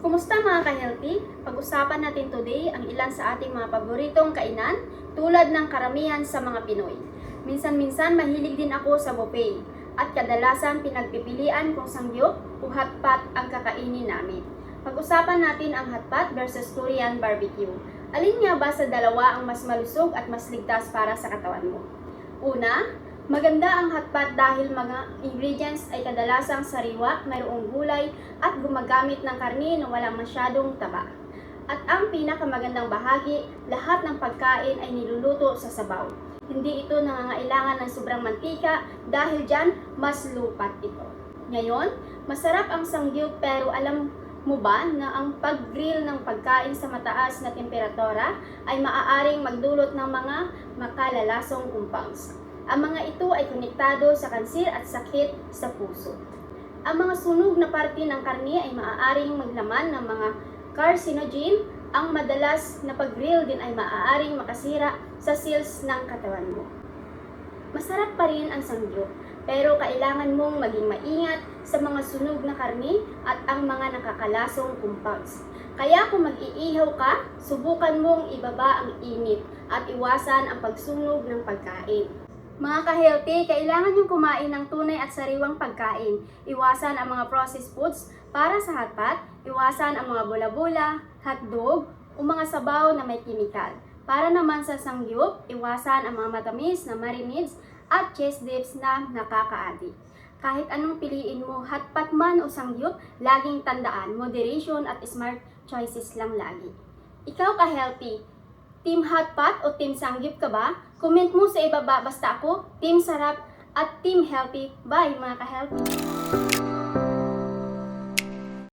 Kumusta mga ka-healthy? Pag-usapan natin today ang ilan sa ating mga paboritong kainan tulad ng karamihan sa mga Pinoy. Minsan-minsan mahilig din ako sa buffet at kadalasan pinagpipilian kung sangyup o hotpot ang kakainin namin. Pag-usapan natin ang hotpot versus Korean barbecue. Alin nga ba sa dalawa ang mas malusog at mas ligtas para sa katawan mo? Una, maganda ang hotpot dahil mga ingredients ay kadalasang sariwa, mayroong gulay at gumagamit ng karni na walang masyadong taba. At ang pinakamagandang bahagi, lahat ng pagkain ay niluluto sa sabaw. Hindi ito nangangailangan ng sobrang mantika dahil dyan mas lupat ito. Ngayon, masarap ang sangyup pero alam mo ba na ang pag-grill ng pagkain sa mataas na temperatura ay maaaring magdulot ng mga makalalasong compounds. Ang mga ito ay konektado sa kanser at sakit sa puso. Ang mga sunog na parte ng karne ay maaaring maglaman ng mga carcinogen. Ang madalas na pag-grill din ay maaaring makasira sa cells ng katawan mo. Masarap pa rin ang sangyup, pero kailangan mong maging maingat sa mga sunog na karne at ang mga nakakalasong compounds. Kaya kung mag-iihaw ka, subukan mong ibaba ang init at iwasan ang pagsunog ng pagkain. Mga ka-healthy, kailangan yung kumain ng tunay at sariwang pagkain. Iwasan ang mga processed foods para sa hotpot, iwasan ang mga bula-bula, hotdog, o mga sabaw na may kimikal. Para naman sa sangyup, iwasan ang mga matamis na marinades at cheese dips na nakakaadi. Kahit anong piliin mo, hotpot man o sangyup, laging tandaan, moderation at smart choices lang lagi. Ikaw ka-healthy, Team Hotpot o Team Sangyup ka ba? Comment mo sa ibaba basta ako, Team Sarap at Team Healthy. Bye mga ka-healthy!